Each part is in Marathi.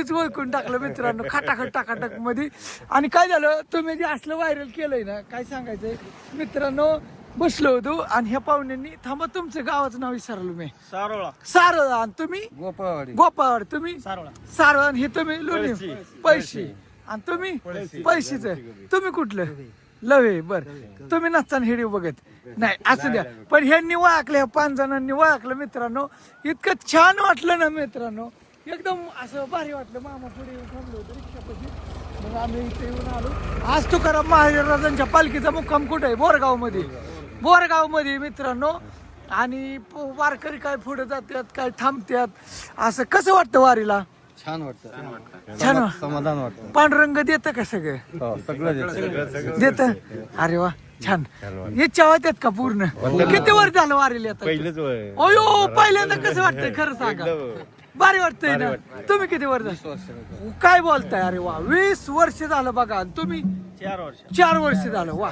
मध्येच ओळखून टाकलं मित्रांनो खटाखट टाकाटकमध्ये. आणि काय झालं तुम्ही जे असलं व्हायरल केलंय ना काय सांगायचंय? मित्रांनो बसलो होतो आणि ह्या पाहुण्यांनी थांबा तुमचं गावाचं नाव विसरलो मी. सारोळा. सारळ आणि तुम्ही? गोपावाडी गोपाळ तुम्ही? सारोळा. सारळ आणि हे तुम्ही लोणी? पैसे. आणि तुम्ही? पैशीच तुम्ही कुठलं? लवे. बर. तुम्ही नसताना हेडी बघत. नाही असं द्या. पण ह्यांनी ओळखलं ह्या पाच जणांनी ओळखलं मित्रांनो. इतकं छान वाटलं ना मित्रांनो. एकदम असं भारी वाटलं. मामा पुढे येऊन थांबलो होतो रिक्षापाशी. मग आम्ही इथे येऊन आलो. आज तुकाराम महाराजांच्या पालखीचा मुक्काम कुठे आहे? बोरगावमध्ये बोरगावमध्ये मित्रांनो. आणि वारकरी काय पुढे जातात काय थांबतात असं कसं वाटतं वारीला? छान वाटतं. छान समाधान वाटतं. पांडुरंग देत का सगळं? हो, सगळं देत. अरे वा छान. इच्छा होत्यात का पूर्ण? किती वर झालं वारीला आता? अयो पहिल्यांदा कसं वाटतंय? खरं सांगा. भारी वाटतंय ना? तुम्ही किती वर झालं. काय बोलताय? अरे वा वीस वर्ष झालं बघा. आणि तुम्ही? चार वर्ष. चार वर्ष झालं. वा.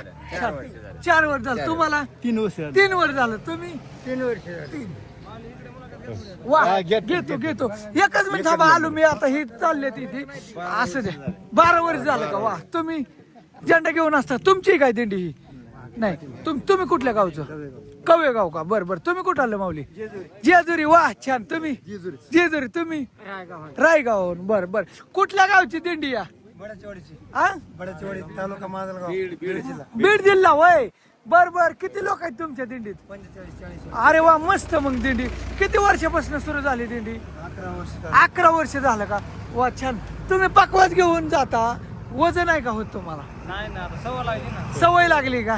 चार वर्ष झालं. तुम्हाला? तीन वर्ष तीन वर्ष झालं. तुम्ही? तीन वर्ष तीन. वा घेतो घेतो एकच मिनिट थांबा. आलो मी. आता ही चालले तिथे असं द्या. बारा वर्ष झालं का? वा. तुम्ही झेंडा घेऊन असता. तुमची काय दिंडी ही? नाही तुम तुम्ही कुठल्या गावचं? कवे गाव का? बर बर. तुम्ही कुठं आलं माऊली? जेजुरी. वा छान. तुम्ही? जेजुरी. तुम्ही? रायगावहून. बर बर. कुठल्या गावची दिंडी या? हा बडाचवाडी तालुका माजलगाव बीड जिल्हा. वय. बर बर. किती लोक आहेत तुमच्या दिंडीत? अरे वा मस्त मग दिंडी. किती वर्षापासून सुरू झाली दिंडी? अकरा वर्ष अकरा वर्ष झालं का? वा छान. तुम्ही पकवाज घेऊन जाता. वजन आहे का होत तुम्हाला? नाही ना आता सव्वा लागली ना. सवय लागली का?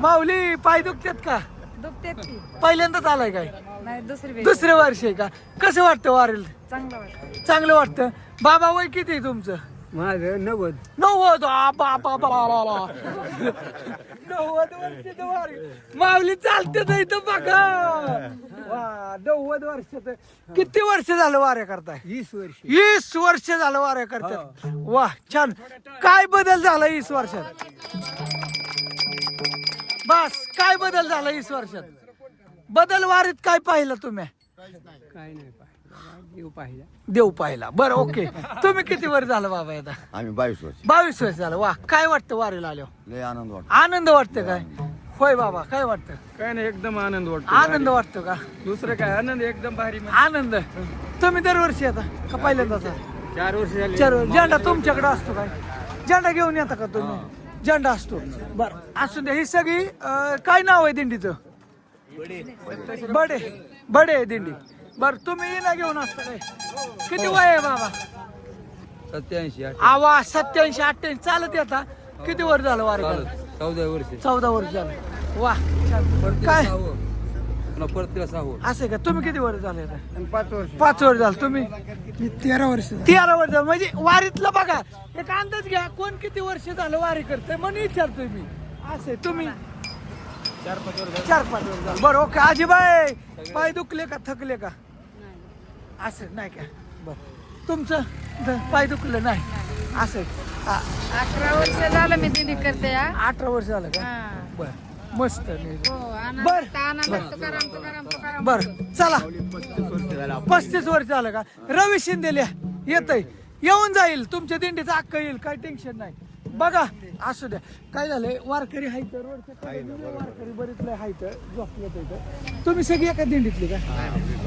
माऊली पाय दुखतात का? दुखतेत की. पहिल्यांदाच आलाय काय? नाही दुसरी वेळ. दुसरे वर्ष आहे का? कसं वाटतं वारेल? चांगलं वाटतं. चांगलं वाटतं. बाबा वय किती आहे तुमचं? माझं नव्वद. नव्वद? आ, बा, बा, बा, बा, बा. नव्वद वर्षाचं वारी माऊली चालते तर इथं बघा. वा नव्वद वर्षाचं. किती वर्ष झालं वाऱ्या करताय? वीस वर्ष. वीस वर्ष झालं वाऱ्या करतात वा छान. काय बदल झाला वीस वर्षात? बस काय बदल झाला वीस वर्षात? बदल वारीत काय पाहिलं तुम्ही? काय नाही पाहिलं. देव पाहिला. देव पाहिला. बरं ओके. तुम्ही किती वर्ष झालं बाबा आता आम्ही बावीस वर्ष. बावीस वर्ष झालं. वा काय वाटतं वारीला आल्यावर? लय आनंद वाटतो. आनंद वाटतं काय? होय बाबा काय वाटतं? काय नाही एकदम आनंद वाटतो. आनंद वाटतो का? दुसरं काय? आनंद एकदम भारी आनंद. तुम्ही दरवर्षी येता का पहिल्यांदाच चार वर्ष झाले. चार झेंडा तुमच्याकडे असतो काय? झेंडा घेऊन येता का तुम्ही? झेंडा असतो. बर. असू द्या ही सगळी अं, काय नाव आहे दिंडीचं? बडे. बडे आहे दिंडी. बर तुम्ही ना घेऊन असता काय? किती वय आहे बाबा? सत्याऐंशी आवा सत्याऐंशी अठ्ठ्याऐंशी. चालत येता किती वर झालं वारे चौदा वर्ष. चौदा वर्ष झालं. वा. काय? परत तिला सहावं. असं आहे का? तुम्ही किती वर्ष झाले आता? पाच वर्ष. पाच वर्ष झालं. तुम्ही? तेरा वर्ष तेरा वर्ष झालं. म्हणजे वारीतलं बघा. एक अंदाज घ्या कोण किती वर्ष झालं वारी करतंय म्हणून विचारतोय मी. असे तुम्ही चार पाच वर्ष चार पाच बरं ओके. आजीबाई पाय दुखले का? थकले का? असं नाही का? बरं. तुमचं? द- पाय दुखलं नाही? असं. आ- अकरा वर्ष झालं मी दिली करते हा. अठरा वर्ष झालं का? हा. बरं. मस्त. नाही हो आनंद बर. आनंद तुकाराम तुकाराम तुकाराम बर. चला. पस्तीस वर्ष झालं का? रवी शिंदेल्या येत येऊन जाईल. तुमच्या दिंडीचा अक्क येईल. काय टेन्शन नाही. बघा असू द्या. काय झालंय? वारकरी हायत कडेने वारकरी बरेच लय हायत झोपलेत इथं. तुम्ही सगळी एका दिंडीतली का?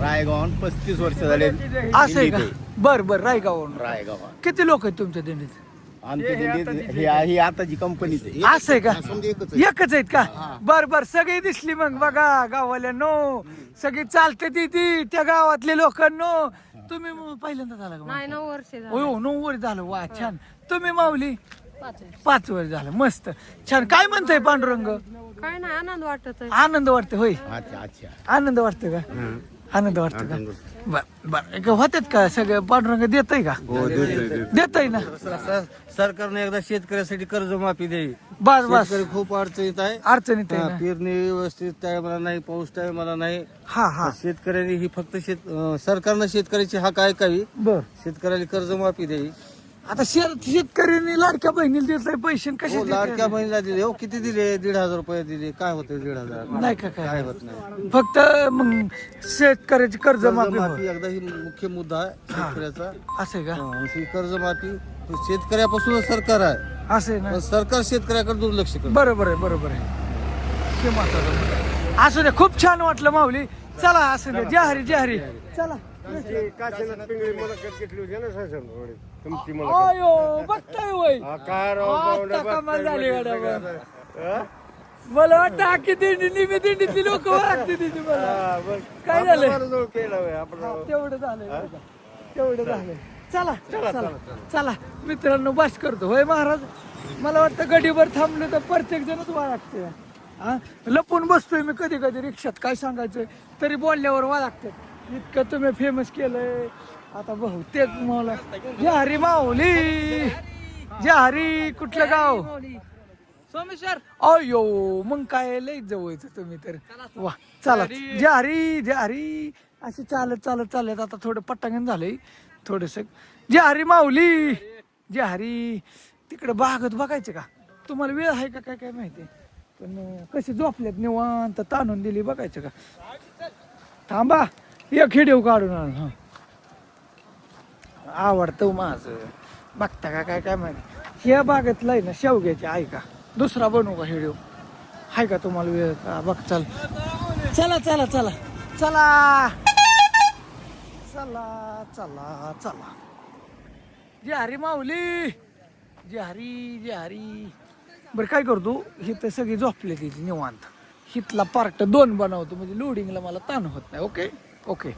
रायगावान पस्तीस वर्ष झाले असं आहे का? बर बर रायगावरून रायगावान किती लोक आहेत तुमच्या दिंडीत? आमच्या दिंडीत ही ही आताची कंपनीच आहे. असं आहे का? एकच आहे. एकच आहेत का? बर बर सगळी दिसली मग. बघा गावाल्या नो सगळी चालते ती ती त्या गावातले लोकांनो. तुम्ही मग पहिल्यांदा झाला का? नाही नऊ वर्ष झालं हो नऊ वर झालं. वा छान. तुम्ही माऊली पाच वर्ष. झालं. मस्त. छान. काय म्हणतोय पांडुरंग? काय नाही आनंद वाटत आनंद वाटतं होय. अच्छा अच्छा. आनंद वाटतं का? आनंद वाटतं का? बर बर. एक होतात का? सगळं पांडुरंग देतय का? देतय ना? सरकारने एकदा शेतकऱ्यासाठी कर्जमाफी द्यावी. बस बस. शेतकरी खूप अडचणीत आहे. अडचणीत आहे हा, पेरणी व्यवस्थित टायमाला नाही पाऊस टायमाला नाही. हा हा. शेतकऱ्यांनी ही फक्त शेत सरकारनं शेतकऱ्याची हक ऐकावी. बर. शेतकऱ्याला कर्जमाफी द्यावी. आता शेत शेतकऱ्यांनी लाडक्या बहिणीला देत पैसे कसे हो लाडक्या बहिणीला दिले. हो किती दिले? दीड हजार रुपये दिले. काय होते दीड हजार? नाही का काय? काय होत नाही. फक्त मग शेतकऱ्याची कर्जमाफी होय. एकदा ही मुख्य मुद्दा आहे शेतकऱ्याचा. असं का? हा, ही कर्जमाफी शेतकऱ्यापासूनच सरकार आहे. असं ना? पण सरकार शेतकऱ्याकडे दुर्लक्ष करत. बरोबर आहे बरोबर आहे. ते महत्वाचं मुद्दा. असू दे खूप छान वाटलं माऊली. चला असू दे. जहारी जहारी चला. अयो बघताय वय. आता कमाल झाली मॅडम मला वाटतं आखी दिंडी निमी दिंडीतली लोक वागते तिथे मला. काय झालं हा, तेवढं झालं तेवढं झालं चला चला चला मित्रांनो बस करतो. होय महाराज? मला वाटतं गडीवर थांबलो तर प्रत्येक जणच वाळगते हा? लपून बसतोय मी कधी कधी रिक्षात. काय सांगायचं तरी बोलल्यावर वाळगते इतकं तुम्ही फेमस केलंय. आता बहुतेक मला जहारी माऊली. जहारी कुठलं गाव? सोमेश्वर अयो मग काय लय जवळच तुम्ही तर. वा चला. जहारी जहारी असे चालत चालत चालत आता थोडं पट्टांगण झालंय. थोडस. जहारी माऊली. जहारी तिकडे बागत बघायचं का? तुम्हाला वेळ आहे का? काय काय माहिती? पण कसे झोपलेत निवांत ताणून दिली बघायचं का? थांबा. एक हिडिओ काढून आण हा. आवडतं माझं. बघता का काय काय माहिती? ह्या बागेतला आहे ना शेवग्याची ऐका दुसरा बनवू का हिडिओ आहे का तुम्हाला वेळ? का बघ चल. चला चला चला. चला. चला चला चला. जे हरी माऊली. जे हरी जे हरी. बरं काय करतो हिथं सगळी झोपले तिथे निवांत. हिथला पार्ट दोन बनवतो म्हणजे लोडिंगला मला ताण होत नाही ओके ओके